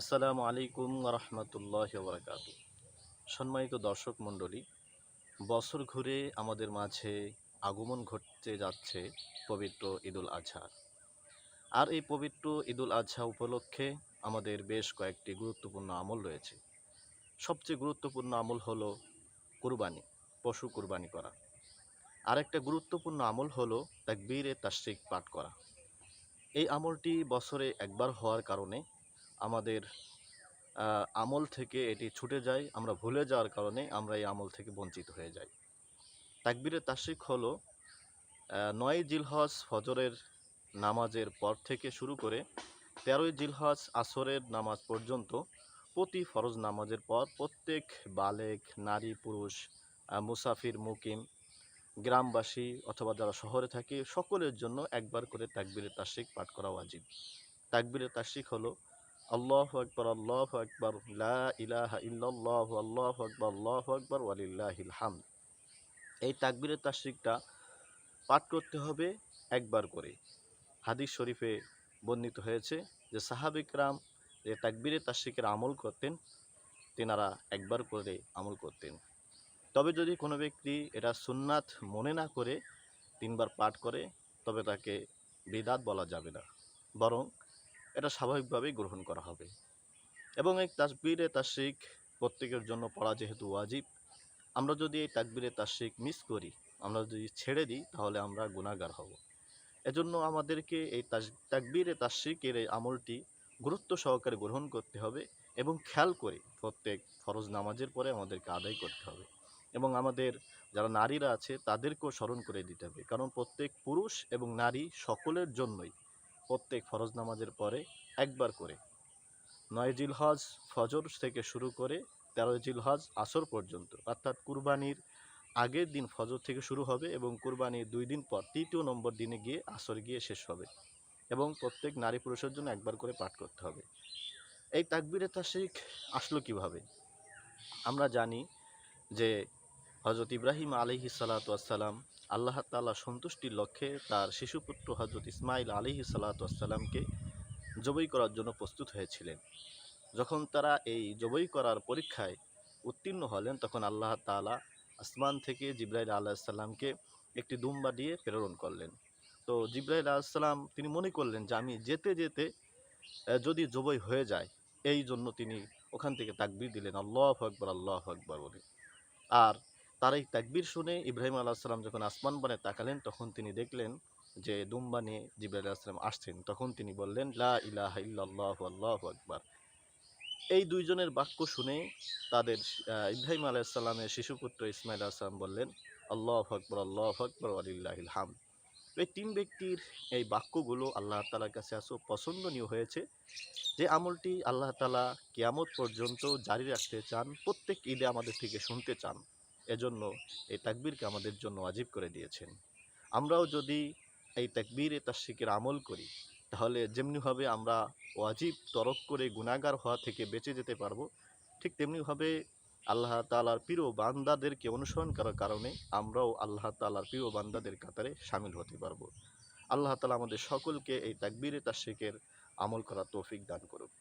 আসসালামু আলাইকুম রহমতুল্লাহ বরকাত সম্মানিত দর্শক মণ্ডলী, বছর ঘুরে আমাদের মাঝে আগমন ঘটতে যাচ্ছে পবিত্র ঈদুল আজহা। আর এই পবিত্র ঈদুল আজহা উপলক্ষে আমাদের বেশ কয়েকটি গুরুত্বপূর্ণ আমল রয়েছে। সবচেয়ে গুরুত্বপূর্ণ আমল হলো কুরবানি, পশু কুরবানি করা। আরেকটা গুরুত্বপূর্ণ আমল হলো তাকবীরে তাশরিক পাঠ করা। এই আমলটি বছরে একবার হওয়ার কারণে আমাদের আমল থেকে এটি ছুটে যায়। আমরা ভুলে যাওয়ার কারণে আমরা এই আমল থেকে বঞ্চিত হয়ে যাই। তাকবীরে তাসিক হল নয় জিলহজ ফজরের নামাজের পর থেকে শুরু করে তেরোই জিলহজ আসরের নামাজ পর্যন্ত প্রতি ফরজ নামাজের পর প্রত্যেক বালেক, নারী, পুরুষ মুসাফির, মুকিম, গ্রামবাসী অথবা যারা শহরে থাকে সকলের জন্য একবার করে তাকবীরে তাসিক পাঠ করা ওয়াজিব। তাকবীরে তাসিক হলো আল্লাহ আকবর আল্লাহ আকবর ইলাহা ইল্লাল্লাহ, আল্লাহ আকবর আল্লাহ আকবর, ওয়ালিল্লাহিল হামদ। এই তাকবীরে তাশরিকটা পাঠ করতে হবে একবার করে। হাদিস শরীফে বর্ণিত হয়েছে যে সাহাবিকরাম যে তাকবীরে তাশরিকের আমল করতেন, তেনারা একবার করে আমল করতেন। তবে যদি কোনো ব্যক্তি এটা সুন্নাত মনে না করে তিনবার পাঠ করে, তবে তাকে বেদাত বলা যাবে না। বরং এটা স্বাভাবিকভাবেই গ্রহণ করা হবে। এবং এই তাসবিরে তাশরিক প্রত্যেকের জন্য পড়া যেহেতু ওয়াজিব, আমরা যদি এই তাকবিরে তাশরিক মিস করি, আমরা যদি ছেড়ে দিই, তাহলে আমরা গুণাগার হব। এজন্য আমাদেরকে এই তাকবিরে তাশরিকের এই আমলটি গুরুত্ব সহকারে গ্রহণ করতে হবে এবং খেয়াল করে প্রত্যেক ফরজ নামাজের পরে আমাদেরকে আদায় করতে হবে। এবং আমাদের যারা নারীরা আছে, তাদেরকেও স্মরণ করে দিতে হবে। কারণ প্রত্যেক পুরুষ এবং নারী সকলের জন্যই প্রত্যেক ফরজ নামাজের পরে একবার করে। নয় জিলহজ ফজর থেকে শুরু করে তেরো জিলহজ আসর পর্যন্ত। অর্থাৎ কুরবানির আগের দিন ফজর থেকে শুরু হবে এবং কুরবানির দুই দিন পর তৃতীয় নম্বর দিনে গিয়ে আসর গিয়ে শেষ হবে এবং প্রত্যেক নারী পুরুষের জন্য একবার করে পাঠ করতে হবে। এই তাকবিরে তাশরিক আসলো কীভাবে? আমরা জানি যে হজরত ইব্রাহিম আলিহি সালাতাম আল্লাহ তাআলা সন্তুষ্টির লক্ষ্যে তার শিশুপুত্র হজরত ইসমাইল আলিহি সালাতামকে জবই করার জন্য প্রস্তুত হয়েছিলেন। যখন তারা এই জবই করার পরীক্ষায় উত্তীর্ণ হলেন, তখন আল্লাহ তাআলা আসমান থেকে জিব্রাইল আলাহিসাল্লামকে একটি দুম্বা দিয়ে প্রেরণ করলেন। তো জিব্রাইল আলাহিসাল্লাম তিনি মনে করলেন যে, আমি যেতে যেতে যদি জবই হয়ে যায়, এই জন্য তিনি ওখান থেকে তাকবির দিলেন, আল্লাহ আকবর আল্লাহ আকবর বলে। আর তার এই তাকবির শুনে ইব্রাহিম আলাহিসাল্লাম যখন আসমান বানে তাকালেন, তখন তিনি দেখলেন যে দুম্বা নিয়ে আলাহিসাল্লাম আসছেন। তখন তিনি বললেন, লা ইলাহা ইল্লাল্লাহ, আল্লাহু আকবার। এই দুইজনের বাক্য শুনে তাদের ইব্রাহিম আলাইসাল্লামের শিশুপুত্র ইসমাইল আসলাম বললেন, আল্লাহ আকবর আল্লাহ আকবর আলিল্লাহিল হাম এই তিন ব্যক্তির এই বাক্যগুলো আল্লাহ তালার কাছে আসো পছন্দনীয় হয়েছে যে আমলটি আল্লাহ তালা কিয়ামত পর্যন্ত জারি রাখতে চান, প্রত্যেক ঈদে আমাদের থেকে শুনতে চান। এজন্য এই তাকবীরকে আমাদের জন্য আজীব করে দিয়েছেন। আমরাও যদি এই তাকবীরে তাশরিকের আমল করি, তাহলে যেমনিভাবে আমরা ওয়াজিব তরক করে গুণাগার হওয়া থেকে বেঁচে যেতে পারব, ঠিক তেমনিভাবে আল্লাহ তালার প্রিয় বান্দাদেরকে অনুসরণ করার কারণে আমরাও আল্লাহ তালার প্রিয় বান্দাদের কাতারে সামিল হতে পারব। আল্লাহ তালা আমাদের সকলকে এই তাকবীরে তাশরিকের আমল করার তৌফিক দান করুক।